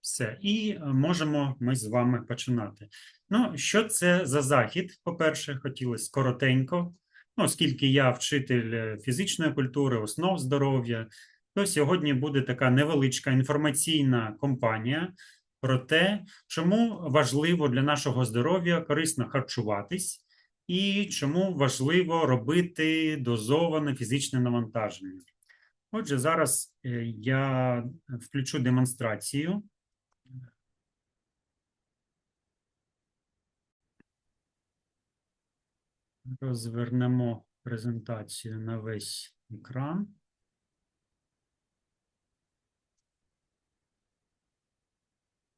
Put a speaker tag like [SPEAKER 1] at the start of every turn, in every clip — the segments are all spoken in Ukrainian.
[SPEAKER 1] Все. І е, можемо ми з вами починати. Ну, що це за захід? По-перше, хотілося коротенько. Ну, оскільки я вчитель е, фізичної культури, основ здоров'я, то сьогодні буде така невеличка інформаційна компанія про те, чому важливо для нашого здоров'я корисно харчуватись і чому важливо робити дозоване фізичне навантаження. Отже, зараз е, я включу демонстрацію. Розвернемо презентацію на весь екран.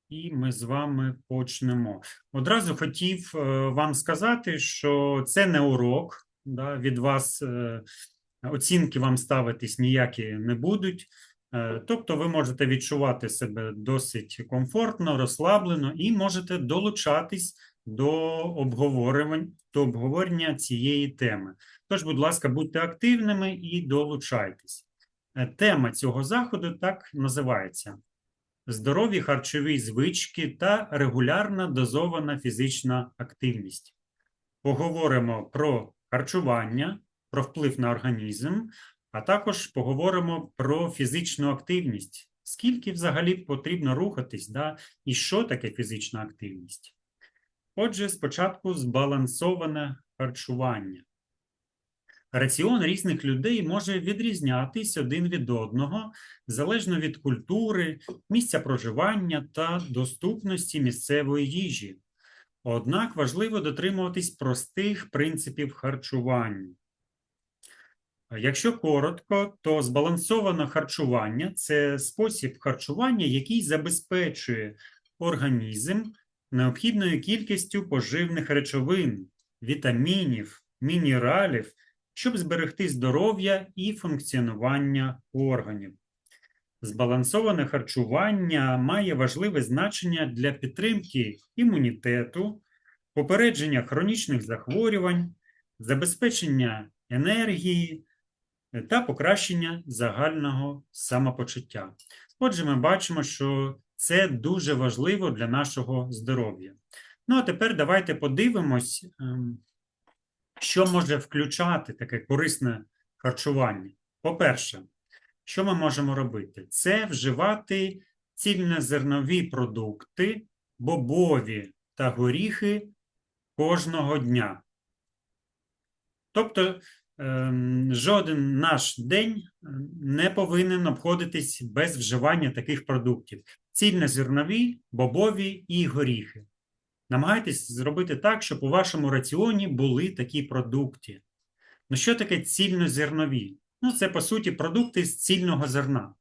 [SPEAKER 1] І ми з вами почнемо. Одразу хотів е, вам сказати, що це не урок. Да, від вас е, оцінки вам ставитись ніякі не будуть. Е, Тобто ви можете відчувати себе досить комфортно, розслаблено і можете долучатись до обговорювань, до обговорення цієї теми. Тож, будь ласка, будьте активними і долучайтесь. Е, Тема цього заходу так називається: здорові харчові звички та регулярна дозована фізична активність. Поговоримо про харчування, про вплив на організм, а також поговоримо про фізичну активність. Скільки взагалі потрібно рухатись, да? і що таке фізична активність? Отже, спочатку збалансоване харчування. Раціон різних людей може відрізнятись один від одного залежно від культури, місця проживання та доступності місцевої їжі. Однак важливо дотримуватись простих принципів харчування. Якщо коротко, то збалансоване харчування це спосіб харчування, який забезпечує організм необхідною кількістю поживних речовин, вітамінів, мінералів, щоб зберегти здоров'я і функціонування органів. Збалансоване харчування має важливе значення для підтримки імунітету, попередження хронічних захворювань, забезпечення енергії та покращення загального самопочуття. Отже, ми бачимо, що це дуже важливо для нашого здоров'я. Ну, а тепер давайте подивимось, ем, що може включати таке корисне харчування. По-перше, що ми можемо робити? Це вживати цільнозернові продукти, бобові та горіхи кожного дня. Тобто, ем, жоден наш день не повинен обходитись без вживання таких продуктів: цільнозернові, бобові і горіхи. Намагайтесь зробити так, щоб у вашому раціоні були такі продукти. Ну, що таке цільнозернові? Ну, це, по суті, продукти з цільного зерна.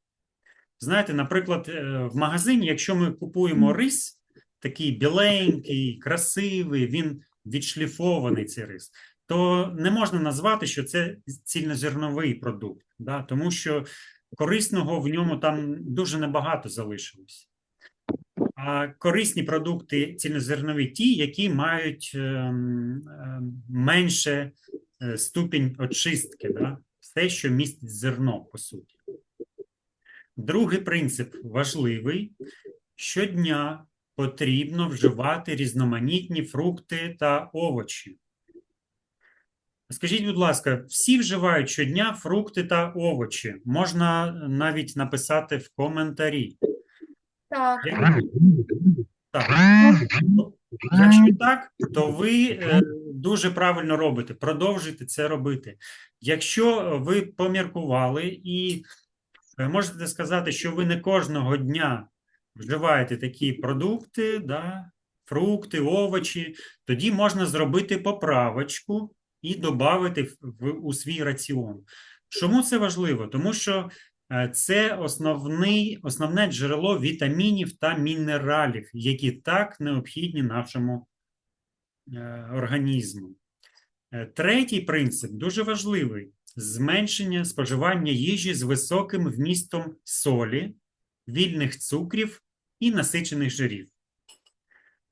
[SPEAKER 1] Знаєте, наприклад, е, в магазині, якщо ми купуємо рис, такий біленький, красивий, він відшліфований цей рис, то не можна назвати, що це цільнозерновий продукт, да? тому що корисного в ньому там дуже небагато залишилось. А корисні продукти цільнозернові ті, які мають ем, ем, менше е, ступінь очистки, да? все, що містить зерно, по суті. Другий принцип важливий: щодня потрібно вживати різноманітні фрукти та овочі. Скажіть, будь ласка, всі вживають щодня фрукти та овочі? Можна навіть написати в коментарі.
[SPEAKER 2] Так,
[SPEAKER 1] Так. Якщо так, то ви е, дуже правильно робите. Продовжуйте це робити. Якщо ви поміркували і е, можете сказати, що ви не кожного дня вживаєте такі продукти, да, фрукти, овочі, тоді можна зробити поправочку і додати в, у свій раціон. Чому це важливо? Тому що е, це основний, основне джерело вітамінів та мінералів, які так необхідні нашому е, організму. Е, Третій принцип дуже важливий: зменшення споживання їжі з високим вмістом солі, вільних цукрів і насичених жирів.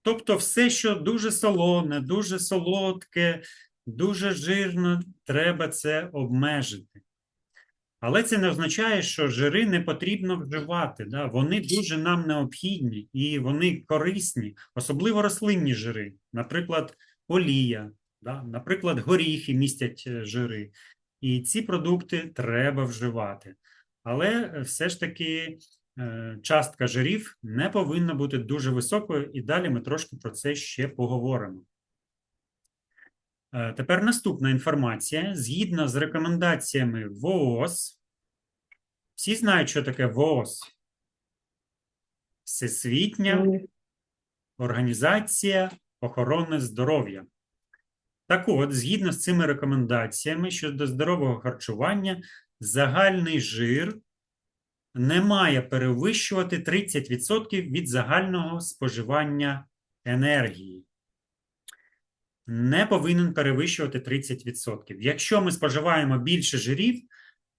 [SPEAKER 1] Тобто, все, що дуже солоне, дуже солодке, дуже жирно, треба це обмежити. Але це не означає, що жири не потрібно вживати. Да? Вони дуже нам необхідні і вони корисні, особливо рослинні жири, наприклад, олія, да? наприклад, горіхи містять е, жири. І ці продукти треба вживати. Але е, все ж таки е, частка жирів не повинна бути дуже високою, і далі ми трошки про це ще поговоримо. Е, Тепер наступна інформація. Згідно з рекомендаціями ВООЗ, всі знають, що таке ВООЗ? Всесвітня Організація охорони здоров'я. Так от, згідно з цими рекомендаціями щодо здорового харчування, загальний жир не має перевищувати 30% від загального споживання енергії. Не повинен перевищувати 30%. Якщо ми споживаємо більше жирів,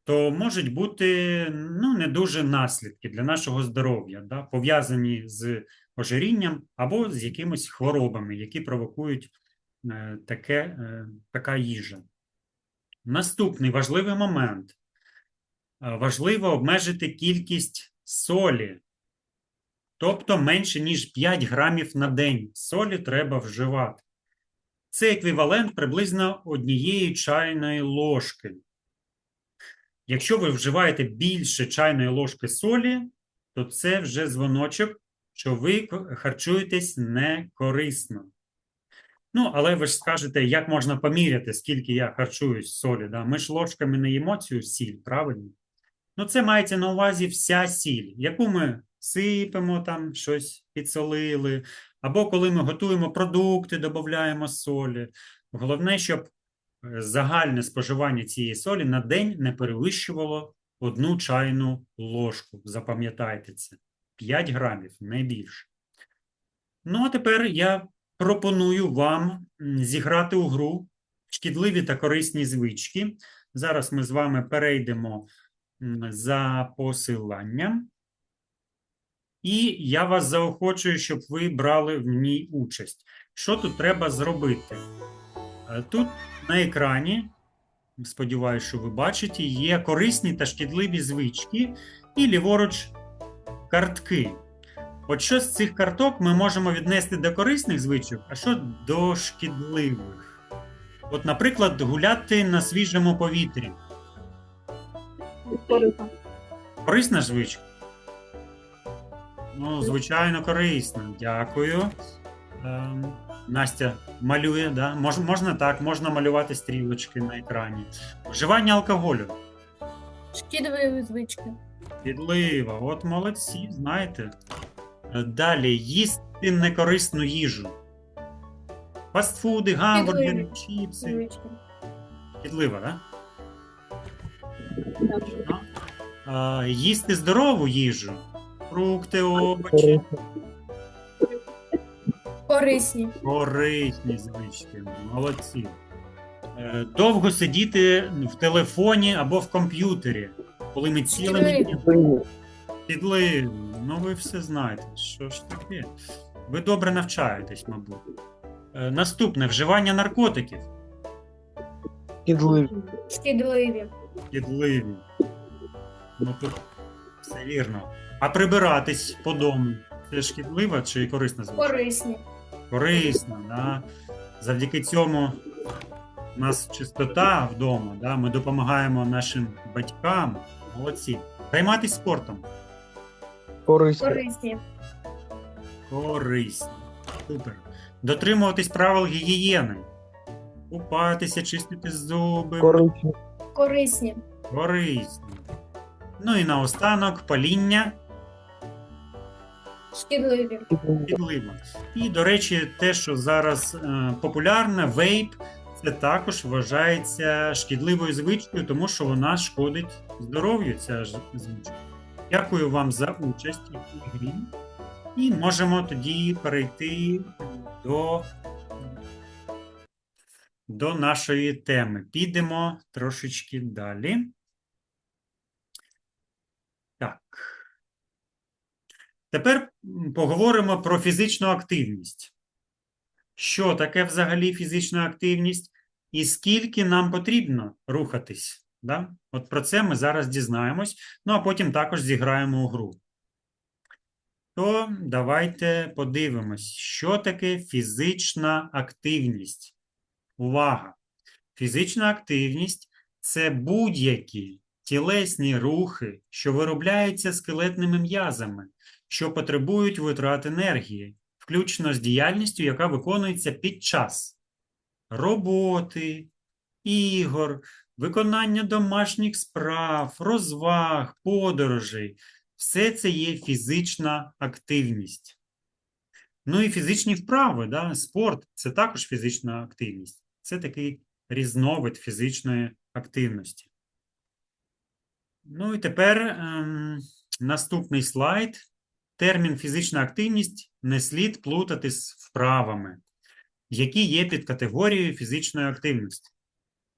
[SPEAKER 1] то можуть бути ну, не дуже наслідки для нашого здоров'я, да, пов'язані з ожирінням або з якимись хворобами, які провокують е, таке, е, така їжа. Наступний важливий момент. Е, Важливо обмежити кількість солі, тобто менше, ніж 5 грамів на день солі треба вживати. Це еквівалент приблизно однієї чайної ложки. Якщо ви вживаєте більше чайної ложки солі, то це вже дзвоночок, що ви харчуєтесь некорисно. Ну, але ви ж скажете, як можна поміряти, скільки я харчуюсь солі. Да? Ми ж ложками не їмо цю сіль, правильно? Ну, це мається на увазі вся сіль, яку ми сипемо, там щось підсолили, або коли ми готуємо продукти, додаємо солі. Головне, щоб е, загальне споживання цієї солі на день не перевищувало одну чайну ложку. Запам'ятайте це. 5 грамів, не більше. Ну, а тепер я пропоную вам зіграти у гру шкідливі та корисні звички. Зараз ми з вами перейдемо за посиланням. І я вас заохочую, щоб ви брали в ній участь. Що тут треба зробити? Е, Тут на екрані, сподіваюся, що ви бачите, є корисні та шкідливі звички і ліворуч картки. От що з цих карток ми можемо віднести до корисних звичок, а що до шкідливих. От, наприклад, гуляти на свіжому повітрі. Корисна звичка? Ну, звичайно, корисна. Дякую. Ем, Настя малює, да? Мож, можна так, можна малювати стрілочки на екрані. Вживання алкоголю.
[SPEAKER 2] Шкідливі звички.
[SPEAKER 1] Підлива. От молодці, знаєте. Е, Далі їсти некорисну їжу. Фастфуди, гамбургери, чіпси.
[SPEAKER 2] Звички.
[SPEAKER 1] Підлива, так? А, їсти здорову їжу. Фрукти, овочі.
[SPEAKER 2] Корисні.
[SPEAKER 1] Корисні звички, молодці. Е, Довго сидіти в телефоні або в комп'ютері, коли ми цілими
[SPEAKER 2] Шкідливі.
[SPEAKER 1] днями підли. Ну, ви все знаєте, що ж таке. Ви добре навчаєтесь, мабуть. Е, Наступне вживання наркотиків.
[SPEAKER 3] Підливі.
[SPEAKER 2] Шкідливі.
[SPEAKER 1] Підливі. Ну тут все вірно. А прибиратись по дому. Це шкідлива чи корисна звичка?
[SPEAKER 2] Корисні.
[SPEAKER 1] корисно. Да? Завдяки цьому у нас чистота вдома, да? ми допомагаємо нашим батькам. Молодці. Займатися спортом.
[SPEAKER 3] Корисні.
[SPEAKER 2] Корисні.
[SPEAKER 1] Корисно. Супер. Дотримуватись правил гігієни. Купатися, чистити зуби.
[SPEAKER 3] Корисні.
[SPEAKER 2] Корисні.
[SPEAKER 1] Корисно. Ну і наостанок паління
[SPEAKER 2] Шкідливі.
[SPEAKER 1] підливо. І, до речі, те, що зараз е, популярне, вейп, це також вважається шкідливою звичкою, тому що вона шкодить здоров'ю, ця ж звичка. Дякую вам за участь у цій грі. І можемо тоді перейти до, до нашої теми. Підемо трошечки далі. Так. Тепер поговоримо про фізичну активність. Що таке взагалі фізична активність і скільки нам потрібно рухатись Да? От про це ми зараз дізнаємось, ну а потім також зіграємо у гру. То давайте подивимось, що таке фізична активність. Увага! Фізична активність це будь-які тілесні рухи, що виробляються скелетними м'язами, що потребують витрат енергії, включно з діяльністю, яка виконується під час роботи, ігор, виконання домашніх справ, розваг, подорожей. Все це є фізична активність. Ну і фізичні вправи, да? спорт це також фізична активність. Це такий різновид фізичної активності. Ну і тепер ем, наступний слайд. Термін фізична активність не слід плутати з вправами, які є під категорією фізичної активності.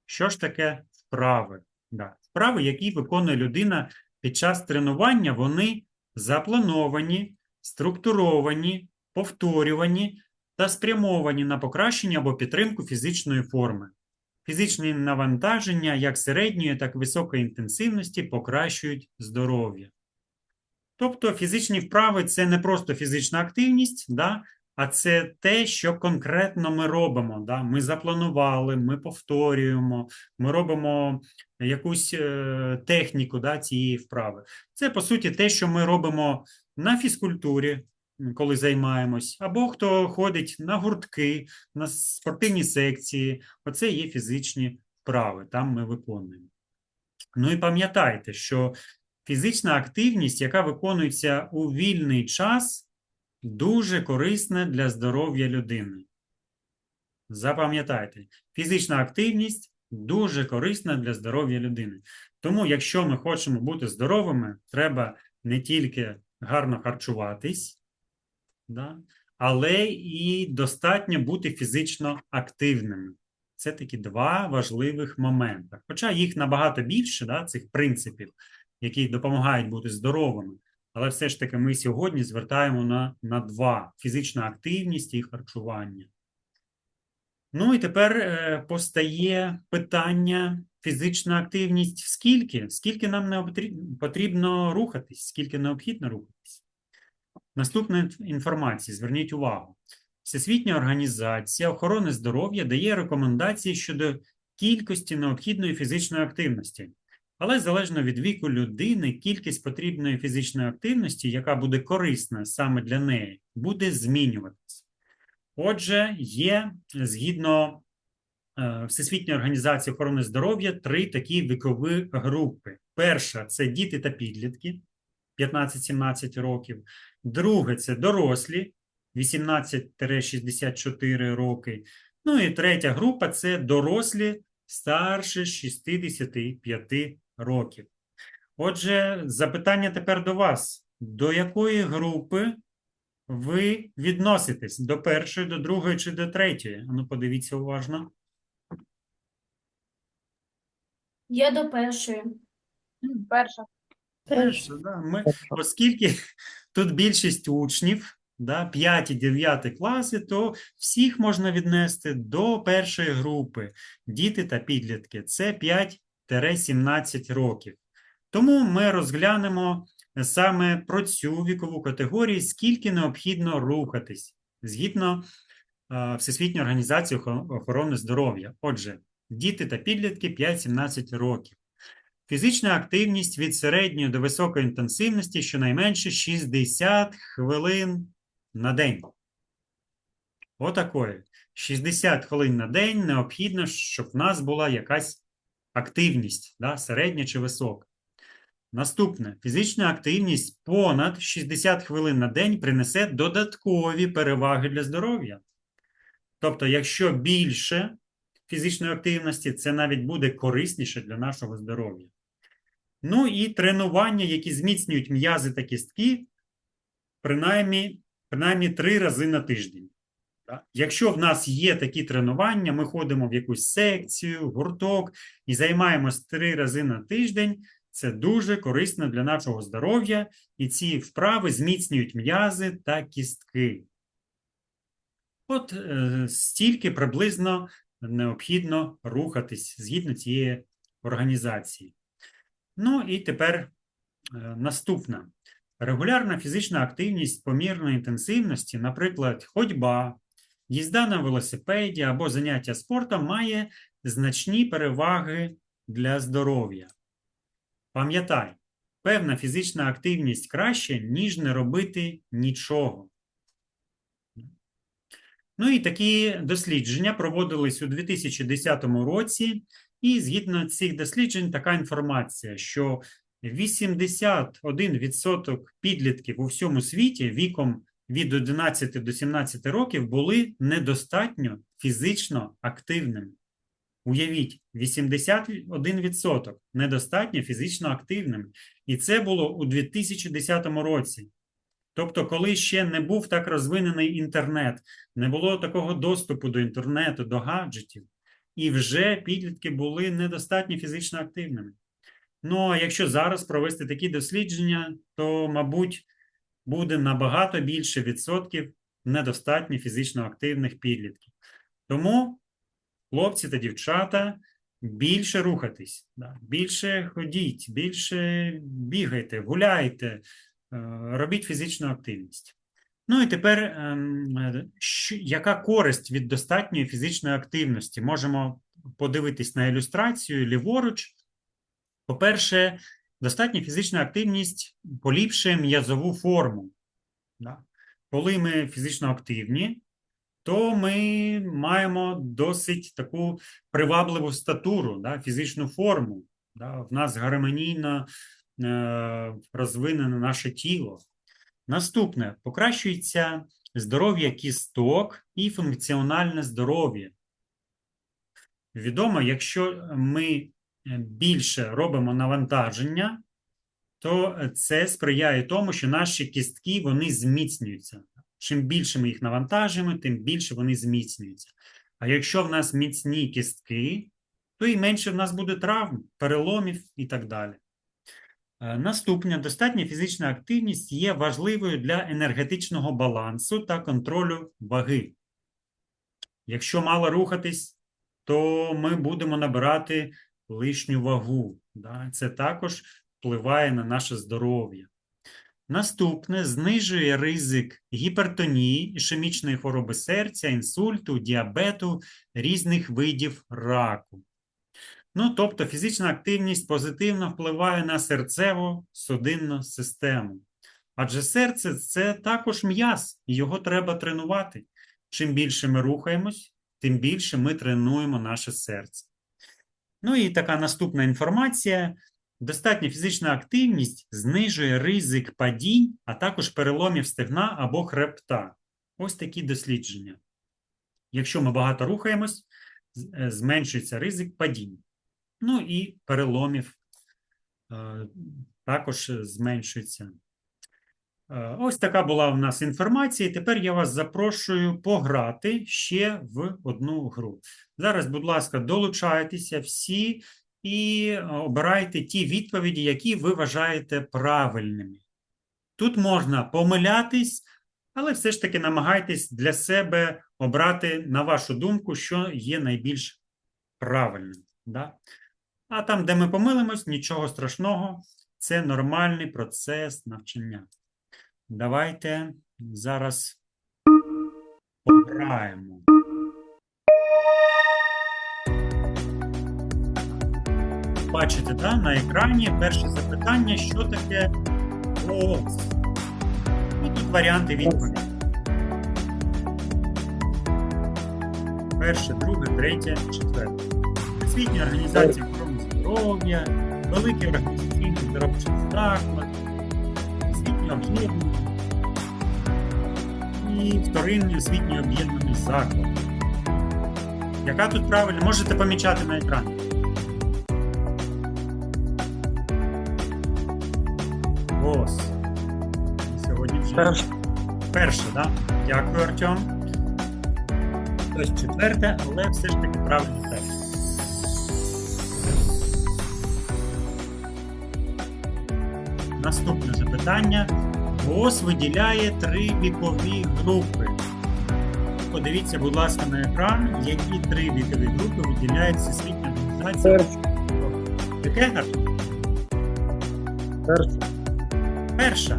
[SPEAKER 1] Що ж таке вправи? Да. Вправи, які виконує людина під час тренування, вони заплановані, структуровані, повторювані та спрямовані на покращення або підтримку фізичної форми. Фізичні навантаження як середньої, так і високої інтенсивності покращують здоров'я. Тобто фізичні вправи це не просто фізична активність, да, а це те, що конкретно ми робимо. Да. Ми запланували, ми повторюємо, ми робимо якусь е, техніку да, цієї вправи. Це, по суті, те, що ми робимо на фізкультурі, коли займаємось, або хто ходить на гуртки, на спортивні секції. Оце є фізичні вправи, там ми виконуємо. Ну і пам'ятайте, що фізична активність, яка виконується у вільний час, дуже корисна для здоров'я людини. Запам'ятайте, фізична активність дуже корисна для здоров'я людини. Тому, якщо ми хочемо бути здоровими, треба не тільки гарно харчуватись, да, але і достатньо бути фізично активними. Це такі два важливих моменти. Хоча їх набагато більше, да, цих принципів, які допомагають бути здоровими. Але все ж таки ми сьогодні звертаємо на, на два: фізична активність і харчування. Ну і тепер е, постає питання фізична активність скільки? Скільки нам необтрі- потрібно рухатись, скільки необхідно рухатись? Наступна інформація, зверніть увагу. Всесвітня організація охорони здоров'я дає рекомендації щодо кількості необхідної фізичної активності. Але залежно від віку людини, кількість потрібної фізичної активності, яка буде корисна саме для неї, буде змінюватися. Отже, є згідно е, Всесвітньої організації охорони здоров'я три такі вікові групи. Перша це діти та підлітки 15-17 років. Друге це дорослі 18-64 роки. Ну і третя група це дорослі старше 65 років. Отже, запитання тепер до вас. До якої групи ви відноситесь? До першої, до другої чи до третьої? Ну, подивіться уважно.
[SPEAKER 2] Я до першої.
[SPEAKER 4] Перша.
[SPEAKER 1] Перше, да. Ми, оскільки тут більшість учнів, да, 5 і 9 класи, то всіх можна віднести до першої групи діти та підлітки. Це 5-17 років. Тому ми розглянемо саме про цю вікову категорію, скільки необхідно рухатись згідно е, Всесвітньої організації охорони здоров'я. Отже, діти та підлітки 5-17 років. Фізична активність від середньої до високої інтенсивності щонайменше 60 хвилин на день. Отакої. 60 хвилин на день необхідно, щоб в нас була якась активність, да, середня чи висока. Наступне. Фізична активність понад 60 хвилин на день принесе додаткові переваги для здоров'я. Тобто, якщо більше фізичної активності, це навіть буде корисніше для нашого здоров'я. Ну і тренування, які зміцнюють м'язи та кістки, принаймні, принаймні три рази на тиждень. Якщо в нас є такі тренування, ми ходимо в якусь секцію, гурток і займаємось три рази на тиждень, це дуже корисно для нашого здоров'я, і ці вправи зміцнюють м'язи та кістки. От е, стільки приблизно необхідно рухатись згідно цієї організації. Ну і тепер е, наступна. Регулярна фізична активність помірної інтенсивності, наприклад, ходьба, їзда на велосипеді або заняття спортом має значні переваги для здоров'я. Пам'ятай, певна фізична активність краще, ніж не робити нічого. Ну і такі дослідження проводились у 2010 році, і згідно цих досліджень така інформація, що 81% підлітків у всьому світі віком від 11 до 17 років були недостатньо фізично активними. Уявіть, 81% недостатньо фізично активними. І це було у 2010 році. Тобто, коли ще не був так розвинений інтернет, не було такого доступу до інтернету, до гаджетів, і вже підлітки були недостатньо фізично активними. Ну, а якщо зараз провести такі дослідження, то, мабуть, буде набагато більше відсотків недостатньо фізично активних підлітків. Тому, хлопці та дівчата, більше рухатись, да, більше ходіть, більше бігайте, гуляйте, е, робіть фізичну активність. Ну і тепер, ем, яка користь від достатньої фізичної активності? Можемо подивитись на ілюстрацію ліворуч. По-перше, достатня фізична активність поліпшує м'язову форму. Да? Коли ми фізично активні, то ми маємо досить таку привабливу статуру, да? фізичну форму. Да? В нас гармонійно е, розвинене наше тіло. Наступне покращується здоров'я кісток і функціональне здоров'я. Відомо, якщо ми більше робимо навантаження, то це сприяє тому, що наші кістки вони зміцнюються. Чим більше ми їх навантажуємо, тим більше вони зміцнюються. А якщо в нас міцні кістки, то і менше в нас буде травм, переломів і так далі. Е, Наступне, достатня фізична активність є важливою для енергетичного балансу та контролю ваги. Якщо мало рухатись, то ми будемо набирати лишню вагу. Да? Це також впливає на наше здоров'я. Наступне знижує ризик гіпертонії, ішемічної хвороби серця, інсульту, діабету, різних видів раку. Ну, тобто фізична активність позитивно впливає на серцево-судинну систему. Адже серце це також м'яз, і його треба тренувати. Чим більше ми рухаємось, тим більше ми тренуємо наше серце. Ну і така наступна інформація. Достатня фізична активність знижує ризик падінь, а також переломів стегна або хребта. Ось такі дослідження. Якщо ми багато рухаємось, е, зменшується ризик падінь. Ну і переломів е, також е, зменшується. Е, Ось така була в нас інформація. І Тепер я вас запрошую пограти ще в одну гру. Зараз, будь ласка, долучайтеся всі і е, обирайте ті відповіді, які ви вважаєте правильними. Тут можна помилятись, але все ж таки намагайтесь для себе обрати, на вашу думку, що є найбільш правильним. Да? А там, де ми помилимось, нічого страшного, це нормальний процес навчання. Давайте зараз пограємо. Бачите, да, на екрані перше запитання, що таке ООС. І тут варіанти відповіді. Перше, друге, третє, четверте. Всесвітня організація охорони здоров'я, великий організаційний здоров'я заклад, освітнє об'єднання і вторинний освітній об'єднаний заклад. Яка тут правильна? Можете помічати на екрані. ГОС. Сьогодні вже
[SPEAKER 3] Перше.
[SPEAKER 1] перше, так? Да? Дякую, Артем. Ось четверте, але все ж таки правильно перше. Наступне запитання. ГОС виділяє три вікові групи. Подивіться, будь ласка, на екран, які три вікові групи виділяє Всесвітня організація. Яке Артем?
[SPEAKER 3] Перше.
[SPEAKER 1] Перша.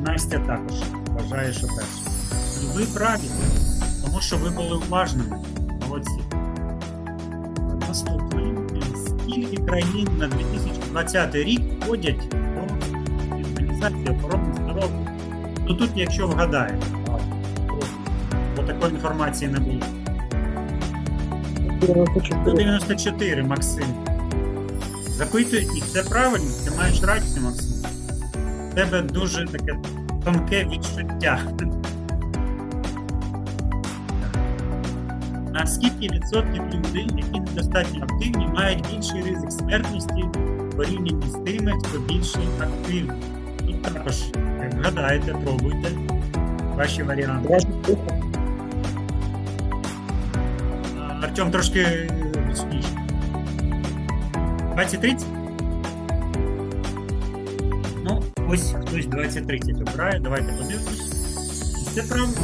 [SPEAKER 1] Настя також вважає, що перша. І ви праві, тому що ви були уважними. Молодці. Наступний. Скільки країн на 2020 рік входять до Організації охорони здоров'я? Ну тут, якщо вгадаєте, бо такої інформації не було.
[SPEAKER 3] 94.
[SPEAKER 1] 194, Максим. Запитуй, і це правильно, ти маєш рацію, Максим. У тебе дуже таке тонке відчуття. На скільки відсотків людей, які недостатньо активні, мають більший ризик смертності в порівнянні з тими, хто більше активний? Тут також, як вгадаєте, пробуйте ваші варіанти.
[SPEAKER 3] 23.
[SPEAKER 1] А, Артем трошки гучніше. 20-30? Ну, ось хтось 20-30 обирає. Давайте подивимось. І Це правда.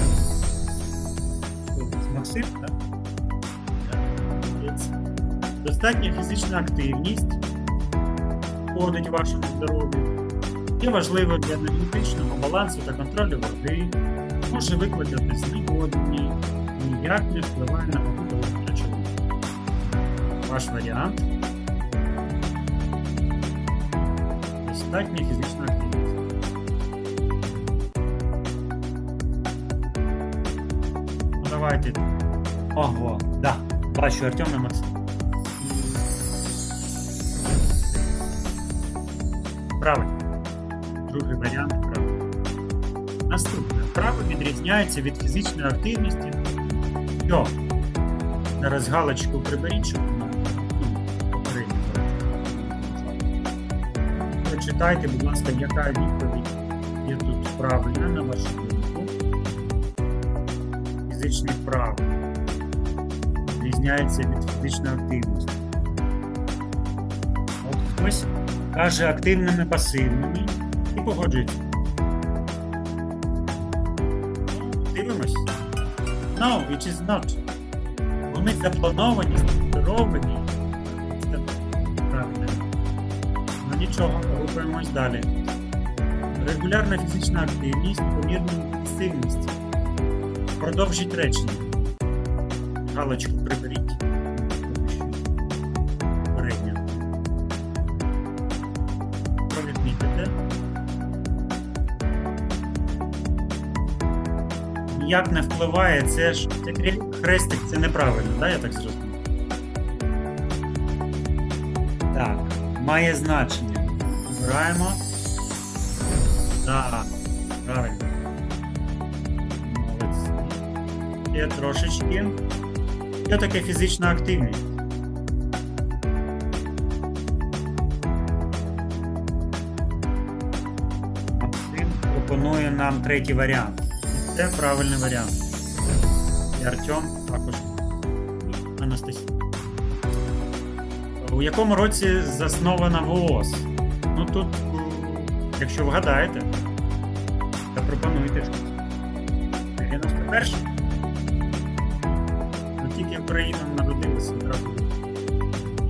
[SPEAKER 1] Хто це, Максим, так? Так, молодець. Достатня фізична активність входить в вашому здоров'ю. Є важливо для енергетичного балансу та контролю води. Може викликати зневоднення, ніяк не впливає на побутову речовину. Ваш варіант. Достатня фізична активність. Ну давайте. Ого, да. Бачу Артем і Максим. Правильно. Другий варіант правильно. Наступне. Право відрізняється від фізичної активності. Що? Зараз галочку приберіть, щоб. Прочитайте, будь ласка, яка відповідь є тут правильна, на вашу думку. Фізичний вправ відрізняється від фізичної активності. От хтось каже активними пасивними погоджується. Дивимось. No, it is not. Вони заплановані, структуровані. Це правильно. Ну нічого, рухаємось далі. Регулярна фізична активність помірна інтенсивності. Продовжіть речення. Галочку приберіть. Ніяк не впливає, це ж хрестик, це неправильно, да, я так зрозумів? Так, має значення. Збираємо. Так, правильно. Ще трошечки. Що таке фізична активність? Пропонує нам третій варіант. Це правильний варіант. І Артем також. Анастасія. У якому році заснована ВООЗ? Ну тут, якщо вгадаєте, то пропонуйте щось. 91 Ну тільки Україна народилася одразу.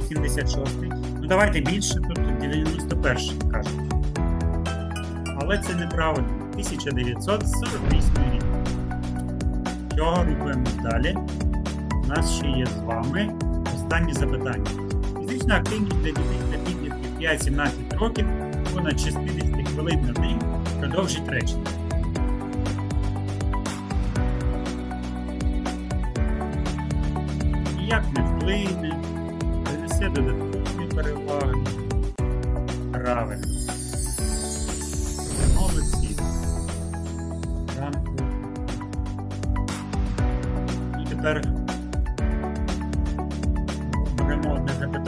[SPEAKER 1] 76 Ну давайте більше, тут 91 кажуть. Але це неправильно. 1948 Чого рухаємось далі? У нас ще є з вами останні запитання. Фізична активність для дітей та підлітків 5-17 років понад 60 хвилин на день продовжить речення. Ніяк не вплине, принесе додаткові переваги. Правильно.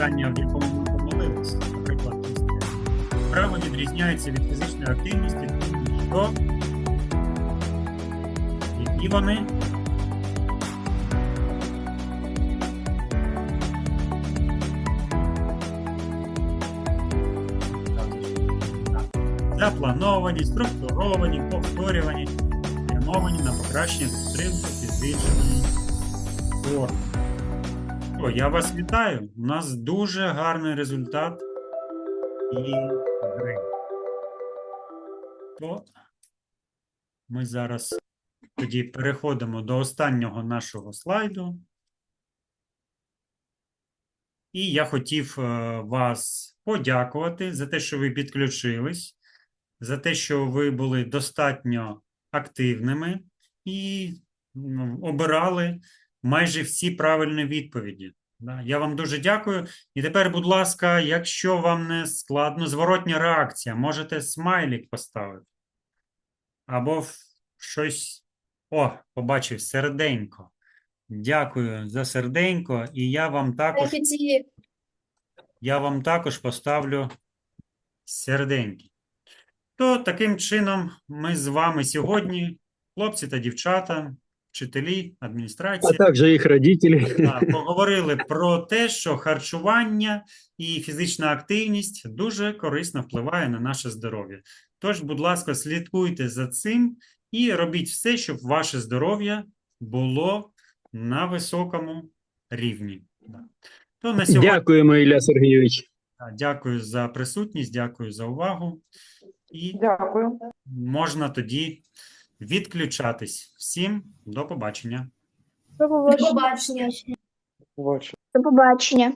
[SPEAKER 1] одне запитання, в якому ми помилилися. Наприклад, ось це. право відрізняється від фізичної активності, тим, що які вони заплановані, структуровані, повторювані, спрямовані на покращення підтримки фізичної форми. О, я вас вітаю. У нас дуже гарний результат і гри. То ми зараз тоді переходимо до останнього нашого слайду. І я хотів е, вас подякувати за те, що ви підключились, за те, що ви були достатньо активними і обирали майже всі правильні відповіді. Я вам дуже дякую. І тепер, будь ласка, якщо вам не складно, зворотня реакція, можете смайлік поставити. Або щось. О, побачив серденько. Дякую за серденько, і я вам також, я вам також поставлю серденьки. То таким чином ми з вами сьогодні, хлопці та дівчата, вчителі,
[SPEAKER 3] А
[SPEAKER 1] адміністрація.
[SPEAKER 3] также их родители.
[SPEAKER 1] Так, поговорили про те, що харчування і фізична активність дуже корисно впливає на наше здоров'я. Тож, будь ласка, слідкуйте за цим і робіть все, щоб ваше здоров'я було на високому рівні. То на сьогодні
[SPEAKER 3] Дякуємо, Ілля Сергійович.
[SPEAKER 1] дякую за присутність, дякую за увагу. І
[SPEAKER 4] Дякую.
[SPEAKER 1] можна тоді відключатись. Всім до побачення.
[SPEAKER 2] До побачення. До побачення.